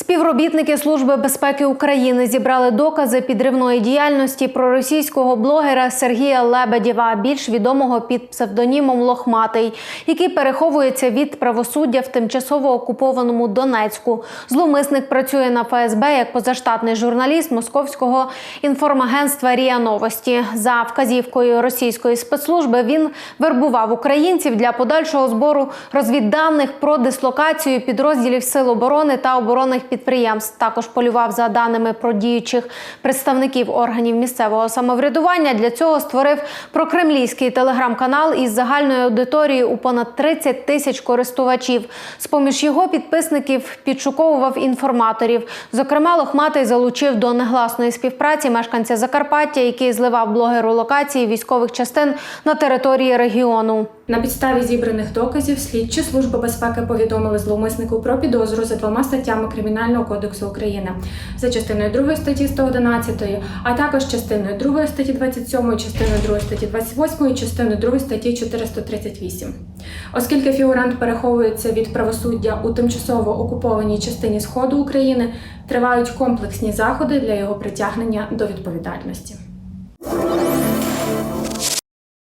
Співробітники Служби безпеки України зібрали докази підривної діяльності проросійського блогера Сергія Лебедєва, більш відомого під псевдонімом Лохматий, який переховується від правосуддя в тимчасово окупованому Донецьку. Зловмисник працює на ФСБ як позаштатний журналіст московського інформагентства Рія Новості. За вказівкою російської спецслужби він вербував українців для подальшого збору розвідданих про дислокацію підрозділів сил оборони та оборонних підприємств. Також полював за даними про діючих представників органів місцевого самоврядування. Для цього створив прокремлівський телеграм-канал із загальною аудиторією у понад 30 тисяч користувачів. З поміж його підписників підшуковував інформаторів. Зокрема, Лохматий залучив до негласної співпраці мешканця Закарпаття, який зливав блогеру локації військових частин на території регіону. На підставі зібраних доказів слідчі служби безпеки повідомили зловмиснику про підозру за двома статтями Кримінального кодексу України за частиною 2 статті 111, а також частиною 2 статті 27, частиною 2 статті 28 і частиною 2 статті 438. Оскільки фігурант переховується від правосуддя у тимчасово окупованій частині Сходу України, тривають комплексні заходи для його притягнення до відповідальності.